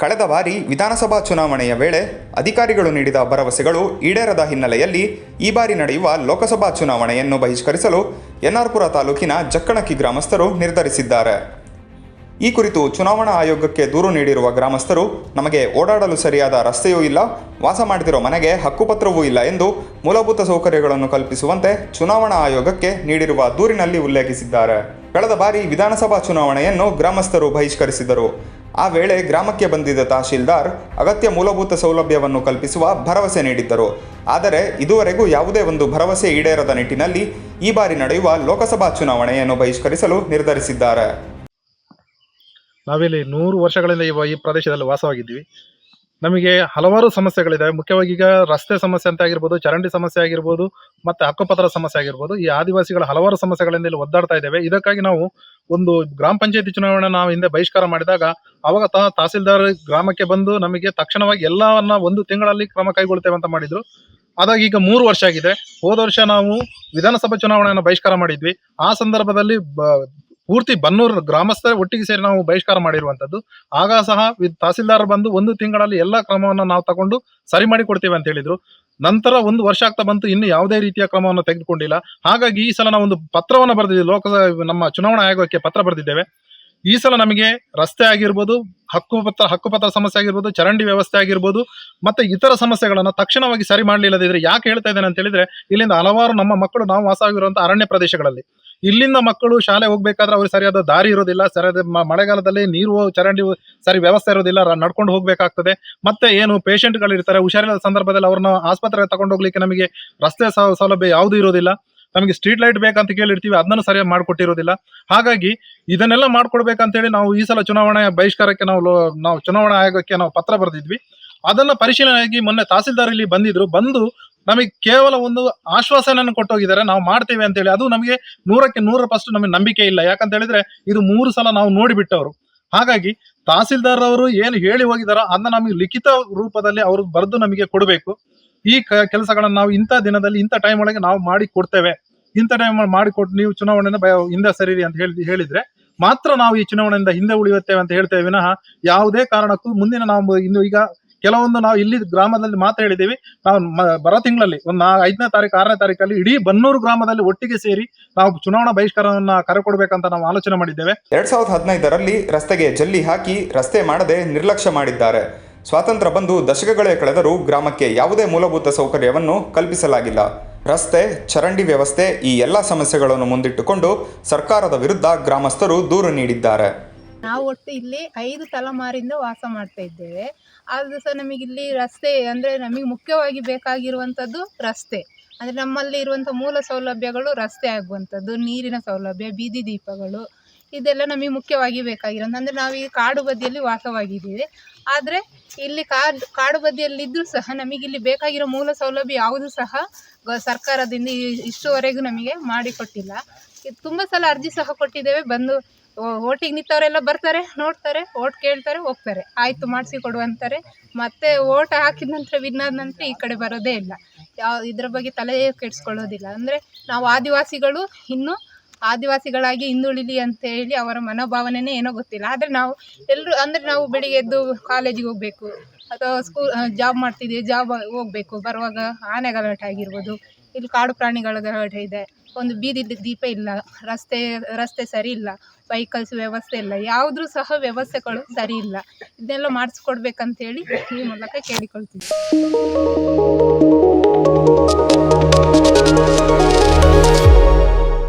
ಕಳೆದ ಬಾರಿ ವಿಧಾನಸಭಾ ಚುನಾವಣೆಯ ವೇಳೆ ಅಧಿಕಾರಿಗಳು ನೀಡಿದ ಭರವಸೆಗಳು ಈಡೇರದ ಹಿನ್ನೆಲೆಯಲ್ಲಿ ಈ ಬಾರಿ ನಡೆಯುವ ಲೋಕಸಭಾ ಚುನಾವಣೆಯನ್ನು ಬಹಿಷ್ಕರಿಸಲು ಎನ್ಆರ್ಪುರ ತಾಲೂಕಿನ ಜಕ್ಕಣಕ್ಕಿ ಗ್ರಾಮಸ್ಥರು ನಿರ್ಧರಿಸಿದ್ದಾರೆ. ಈ ಕುರಿತು ಚುನಾವಣಾ ಆಯೋಗಕ್ಕೆ ದೂರು ನೀಡಿರುವ ಗ್ರಾಮಸ್ಥರು, ನಮಗೆ ಓಡಾಡಲು ಸರಿಯಾದ ರಸ್ತೆಯೂ ಇಲ್ಲ, ವಾಸ ಮಾಡ್ತಿರೋ ಮನೆಗೆ ಹಕ್ಕುಪತ್ರವೂ ಇಲ್ಲ ಎಂದು ಮೂಲಭೂತ ಸೌಕರ್ಯಗಳನ್ನು ಕಲ್ಪಿಸುವಂತೆ ಚುನಾವಣಾ ಆಯೋಗಕ್ಕೆ ನೀಡಿರುವ ದೂರಿನಲ್ಲಿ ಉಲ್ಲೇಖಿಸಿದ್ದಾರೆ. ಕಳೆದ ಬಾರಿ ವಿಧಾನಸಭಾ ಚುನಾವಣೆಯನ್ನು ಗ್ರಾಮಸ್ಥರು ಬಹಿಷ್ಕರಿಸಿದರು. ಆ ವೇಳೆ ಗ್ರಾಮಕ್ಕೆ ಬಂದಿದ್ದ ತಹಶೀಲ್ದಾರ್ ಅಗತ್ಯ ಮೂಲಭೂತ ಸೌಲಭ್ಯವನ್ನು ಕಲ್ಪಿಸುವ ಭರವಸೆ ನೀಡಿದ್ದರು. ಆದರೆ ಇದುವರೆಗೂ ಯಾವುದೇ ಒಂದು ಭರವಸೆ ಈಡೇರದ ನಿಟ್ಟಿನಲ್ಲಿ ಈ ಬಾರಿ ನಡೆಯುವ ಲೋಕಸಭಾ ಚುನಾವಣೆಯನ್ನು ಬಹಿಷ್ಕರಿಸಲು ನಿರ್ಧರಿಸಿದ್ದಾರೆ. ನಾವಿಲ್ಲಿ ನೂರು ವರ್ಷಗಳಿಂದ ಈ ಪ್ರದೇಶದಲ್ಲಿ ವಾಸವಾಗಿದ್ದೀವಿ. ನಮಗೆ ಹಲವಾರು ಸಮಸ್ಯೆಗಳಿದೆ ಮುಖ್ಯವಾಗಿ ಈಗ ರಸ್ತೆ ಸಮಸ್ಯೆ ಅಂತ ಆಗಿರ್ಬೋದು, ಚರಂಡಿ ಸಮಸ್ಯೆ ಆಗಿರ್ಬೋದು, ಮತ್ತೆ ಹಕ್ಕುಪತ್ರ ಸಮಸ್ಯೆ ಆಗಿರ್ಬೋದು, ಈ ಆದಿವಾಸಿಗಳ ಹಲವಾರು ಸಮಸ್ಯೆಗಳಿಂದ ಇಲ್ಲಿ ಒದ್ದಾಡ್ತಾ ಇದ್ದೇವೆ. ಇದಕ್ಕಾಗಿ ನಾವು ಒಂದು ಗ್ರಾಮ ಪಂಚಾಯತಿ ಚುನಾವಣೆ ನಾವು ಹಿಂದೆ ಬಹಿಷ್ಕಾರ ಮಾಡಿದಾಗ, ಅವಾಗ ತಹಸೀಲ್ದಾರ್ ಗ್ರಾಮಕ್ಕೆ ಬಂದು ನಮಗೆ ತಕ್ಷಣವಾಗಿ ಎಲ್ಲವನ್ನ ಒಂದು ತಿಂಗಳಲ್ಲಿ ಕ್ರಮ ಕೈಗೊಳ್ತೇವೆ ಅಂತ ಮಾಡಿದ್ರು. ಅದಾಗಿ ಈಗ ಮೂರು ವರ್ಷ ಆಗಿದೆ. ಹೋದ ವರ್ಷ ನಾವು ವಿಧಾನಸಭಾ ಚುನಾವಣೆಯನ್ನು ಬಹಿಷ್ಕಾರ ಮಾಡಿದ್ವಿ. ಆ ಸಂದರ್ಭದಲ್ಲಿ ಪೂರ್ತಿ ಬನ್ನೂರು ಗ್ರಾಮಸ್ಥರ ಒಟ್ಟಿಗೆ ಸೇರಿ ನಾವು ಬಹಿಷ್ಕಾರ ಮಾಡಿರುವಂತದ್ದು ಆಗ ಸಹ ತಹಸೀಲ್ದಾರ್ ಬಂದು ಒಂದು ತಿಂಗಳಲ್ಲಿ ಎಲ್ಲ ಕ್ರಮವನ್ನು ನಾವು ತಗೊಂಡು ಸರಿ ಮಾಡಿ ಕೊಡ್ತೇವೆ ಅಂತ ಹೇಳಿದ್ರು. ನಂತರ ಒಂದು ವರ್ಷ ಆಗ್ತಾ ಬಂತು, ಇನ್ನು ಯಾವುದೇ ರೀತಿಯ ಕ್ರಮವನ್ನು ತೆಗೆದುಕೊಂಡಿಲ್ಲ. ಹಾಗಾಗಿ ಈ ಸಲ ನಾವು ಒಂದು ಪತ್ರವನ್ನು ಬರೆದಿದ್ದೀವಿ ಲೋಕಸಭೆ ನಮ್ಮ ಚುನಾವಣಾ ಆಯೋಗಕ್ಕೆ ಪತ್ರ ಬರೆದಿದ್ದೇವೆ. ಈ ಸಲ ನಮಗೆ ರಸ್ತೆ ಆಗಿರ್ಬೋದು, ಹಕ್ಕು ಹಕ್ಕುಪತ್ರ ಹಕ್ಕುಪತ್ರ ಸಮಸ್ಯೆ ಆಗಿರ್ಬೋದು, ಚರಂಡಿ ವ್ಯವಸ್ಥೆ ಆಗಿರ್ಬೋದು, ಮತ್ತೆ ಇತರ ಸಮಸ್ಯೆಗಳನ್ನು ತಕ್ಷಣವಾಗಿ ಸರಿ ಮಾಡಲಿಲ್ಲದಿದ್ರೆ ಯಾಕೆ ಹೇಳ್ತಾ ಇದ್ದೇನೆ ಅಂತ ಹೇಳಿದ್ರೆ, ಇಲ್ಲಿಂದ ಹಲವಾರು ನಮ್ಮ ಮಕ್ಕಳು ನಾವು ವಾಸವಾಗಿರುವಂತಹ ಅರಣ್ಯ ಪ್ರದೇಶಗಳಲ್ಲಿ. ಇಲ್ಲಿಂದ ಮಕ್ಕಳು ಶಾಲೆ ಹೋಗ್ಬೇಕಾದ್ರೆ ಅವ್ರಿಗೆ ಸರಿಯಾದ ದಾರಿ ಇರೋದಿಲ್ಲ, ಸರಿಯಾದ ಮಳೆಗಾಲದಲ್ಲಿ ನೀರು ಚರಂಡಿ ಸರಿ ವ್ಯವಸ್ಥೆ ಇರೋದಿಲ್ಲ ನಡ್ಕೊಂಡು ಹೋಗ್ಬೇಕಾಗ್ತದೆ. ಮತ್ತೆ ಏನು ಪೇಷಂಟ್ಗಳು ಇರ್ತಾರೆ ಹುಷಾರಿಲ್ಲದ ಸಂದರ್ಭದಲ್ಲಿ ಅವ್ರನ್ನ ಆಸ್ಪತ್ರೆಗೆ ತಗೊಂಡು ಹೋಗ್ಲಿಕ್ಕೆ ನಮಗೆ ರಸ್ತೆ ಸೌಲಭ್ಯ ಯಾವುದೂ ಇರೋದಿಲ್ಲ. ನಮಗೆ ಸ್ಟ್ರೀಟ್ ಲೈಟ್ ಬೇಕಂತ ಕೇಳಿರ್ತೀವಿ ಅದನ್ನು ಸರಿಯಾಗಿ ಮಾಡಿಕೊಟ್ಟಿರೋದಿಲ್ಲ. ಹಾಗಾಗಿ ಇದನ್ನೆಲ್ಲ ಮಾಡ್ಕೊಡ್ಬೇಕಂತೇಳಿ ನಾವು ಈ ಸಲ ಚುನಾವಣೆ ಬಹಿಷ್ಕಾರಕ್ಕೆ ನಾವು ನಾವು ಚುನಾವಣಾ ಆಯೋಗಕ್ಕೆ ನಾವು ಪತ್ರ ಬರೆದಿದ್ವಿ. ಅದನ್ನ ಪರಿಶೀಲನೆಯಾಗಿ ಮೊನ್ನೆ ತಹಸೀಲ್ದಾರ್ ಇಲ್ಲಿ ಬಂದಿದ್ರು. ಬಂದು ನಮಗೆ ಕೇವಲ ಒಂದು ಆಶ್ವಾಸನೆಯನ್ನು ಕೊಟ್ಟೋಗಿದ್ದಾರೆ. ನಾವು ಮಾಡ್ತೇವೆ ಅಂತೇಳಿ ಅದು ನಮಗೆ ನೂರಕ್ಕೆ ನೂರ ಪರ್ಸೆಂಟ್ ನಮಗೆ ನಂಬಿಕೆ ಇಲ್ಲ. ಯಾಕಂತ ಹೇಳಿದ್ರೆ ಇದು ಮೂರು ಸಲ ನಾವು ನೋಡಿಬಿಟ್ಟವರು. ಹಾಗಾಗಿ ತಹಸೀಲ್ದಾರ್ ಅವರು ಏನು ಹೇಳಿ ಹೋಗಿದಾರೋ ಅದನ್ನ ನಮಗೆ ಲಿಖಿತ ರೂಪದಲ್ಲಿ ಅವರು ಬರೆದು ನಮಗೆ ಕೊಡಬೇಕು. ಈ ಕೆಲಸಗಳನ್ನ ನಾವು ಇಂಥ ದಿನದಲ್ಲಿ, ಇಂಥ ಟೈಮ್ ಒಳಗೆ ನಾವು ಮಾಡಿ ಕೊಡ್ತೇವೆ. ಇಂಥ ಟೈಮ್ ಮಾಡಿ ಕೊಟ್ಟು ನೀವು ಚುನಾವಣೆಯಿಂದ ಬ- ಹಿಂದೆ ಸರಿರಿ ಅಂತ ಹೇಳಿ, ಹೇಳಿದ್ರೆ ಮಾತ್ರ ನಾವು ಈ ಚುನಾವಣೆಯಿಂದ ಹಿಂದೆ ಉಳಿಯುತ್ತೇವೆ ಅಂತ ಹೇಳ್ತೇವೆ. ವಿನಃ ಯಾವುದೇ ಕಾರಣಕ್ಕೂ ಮುಂದಿನ ನಾವು ಇನ್ನು ಈಗ ಕೆಲವೊಂದು ನಾವು ಇಲ್ಲಿ ಗ್ರಾಮದಲ್ಲಿ ಮಾತ್ರ ಹೇಳಿದ್ದೀವಿ. ನಾವು ಬರೋ ತಿಂಗಳಲ್ಲಿ, ಒಂದು ನಾ, ಐದನೇ ತಾರೀಕು, ಆರನೇ ತಾರೀಕಲ್ಲಿ ಇಡೀ ಬನ್ನೂರು ಗ್ರಾಮದಲ್ಲಿ ಒಟ್ಟಿಗೆ ಸೇರಿ ನಾವು ಚುನಾವಣಾ ಬಹಿಷ್ಕಾರವನ್ನು ಕರೆ ಕೊಡಬೇಕಂತ ನಾವು ಆಲೋಚನೆ ಮಾಡಿದ್ದೇವೆ. ಎರಡ್ ಸಾವಿರದ ಹದಿನೈದರಲ್ಲಿ ರಸ್ತೆಗೆ ಜಲ್ಲಿ ಹಾಕಿ ರಸ್ತೆ ಮಾಡದೆ ನಿರ್ಲಕ್ಷ್ಯ ಮಾಡಿದ್ದಾರೆ. ಸ್ವಾತಂತ್ರ್ಯ ಬಂದು ದಶಕಗಳೇ ಕಳೆದರೂ ಗ್ರಾಮಕ್ಕೆ ಯಾವುದೇ ಮೂಲಭೂತ ಸೌಕರ್ಯವನ್ನು ಕಲ್ಪಿಸಲಾಗಿಲ್ಲ. ರಸ್ತೆ, ಚರಂಡಿ ವ್ಯವಸ್ಥೆ ಈ ಎಲ್ಲ ಸಮಸ್ಯೆಗಳನ್ನು ಮುಂದಿಟ್ಟುಕೊಂಡು ಸರ್ಕಾರದ ವಿರುದ್ಧ ಗ್ರಾಮಸ್ಥರು ದೂರು ನೀಡಿದ್ದಾರೆ. ನಾವು ಒಟ್ಟು ಇಲ್ಲಿ ಐದು ತಲೆಮಾರಿಂದ ವಾಸ ಮಾಡ್ತಾ ಇದ್ದೇವೆ. ಆದರೂ ಸಹ ನಮಗೆ ಇಲ್ಲಿ ರಸ್ತೆ ಅಂದರೆ ನಮಗೆ ಮುಖ್ಯವಾಗಿ ಬೇಕಾಗಿರುವಂಥದ್ದು ರಸ್ತೆ. ಅಂದರೆ ನಮ್ಮಲ್ಲಿ ಇರುವಂಥ ಮೂಲ ಸೌಲಭ್ಯಗಳು ರಸ್ತೆ ಆಗುವಂಥದ್ದು, ನೀರಿನ ಸೌಲಭ್ಯ, ಬೀದಿ ದೀಪಗಳು, ಇದೆಲ್ಲ ನಮಗೆ ಮುಖ್ಯವಾಗಿ ಬೇಕಾಗಿರೋದು ಅಂದರೆ ನಾವು ಈ ಕಾಡು ಬದಿಯಲ್ಲಿ ವಾಸವಾಗಿದ್ದೀವಿ. ಆದರೆ ಇಲ್ಲಿ ಕಾಡು ಕಾಡು ಬದಿಯಲ್ಲಿದ್ದರೂ ಸಹ ನಮಗೆ ಇಲ್ಲಿ ಬೇಕಾಗಿರೋ ಮೂಲ ಸೌಲಭ್ಯ ಯಾವುದು ಸಹ ಸರ್ಕಾರದಿಂದ ಇಷ್ಟುವರೆಗೂ ನಮಗೆ ಮಾಡಿಕೊಟ್ಟಿಲ್ಲ. ತುಂಬ ಸಲ ಅರ್ಜಿ ಸಹ ಕೊಟ್ಟಿದ್ದೇವೆ, ಬಂದು ಓಟಿಗೆ ನಿಂತವರೆಲ್ಲ ಬರ್ತಾರೆ, ನೋಡ್ತಾರೆ, ಓಟ್ ಕೇಳ್ತಾರೆ, ಹೋಗ್ತಾರೆ. ಆಯಿತು, ಮಾಡಿಸಿ ಕೊಡು ಅಂತಾರೆ. ಮತ್ತೆ ಓಟ್ ಹಾಕಿದ ನಂತರ ವಿನ್ ಆದ ನಂತರ ಈ ಕಡೆ ಬರೋದೇ ಇಲ್ಲ. ಯಾವ, ಇದ್ರ ಬಗ್ಗೆ ತಲೆ ಕೆಡಿಸ್ಕೊಳ್ಳೋದಿಲ್ಲ. ಅಂದರೆ ನಾವು ಆದಿವಾಸಿಗಳು, ಇನ್ನೂ ಆದಿವಾಸಿಗಳಾಗಿ ಹಿಂದುಳಿಲಿ ಅಂತ ಹೇಳಿ ಅವರ ಮನೋಭಾವನೆನೇ ಏನೋ ಗೊತ್ತಿಲ್ಲ. ಆದರೆ ನಾವು ಎಲ್ಲರೂ ಅಂದರೆ ನಾವು ಬೆಳಿಗ್ಗೆ ಎದ್ದು ಕಾಲೇಜಿಗೆ ಹೋಗಬೇಕು. ಅಥವಾ ಸ್ಕೂಲ್ ಜಾಬ್ ಮಾಡ್ತಿದ್ದೀವಿ ಜಾಬ್ ಹೋಗಬೇಕು. ಬರುವಾಗ ಆನೆ ಗಲಾಟೆ ಆಗಿರ್ಬೋದು. ಇಲ್ಲಿ ಕಾಡು ಪ್ರಾಣಿಗಳ ಇದೆ. ಒಂದು ಬೀದಿಲಿ ದೀಪ ಇಲ್ಲ, ರಸ್ತೆ ರಸ್ತೆ ಸರಿ ಇಲ್ಲ ವೆಹಿಕಲ್ಸ್ ವ್ಯವಸ್ಥೆ ಇಲ್ಲ, ಯಾವುದ್ರೂ ಸಹ ವ್ಯವಸ್ಥೆಗಳು ಸರಿ ಇಲ್ಲ. ಇದನ್ನೆಲ್ಲ ಮಾಡಿಸ್ಕೊಡ್ಬೇಕಂತೇಳಿ ಈ ಮೂಲಕ ಕೇಳಿಕೊಳ್ತೀವಿ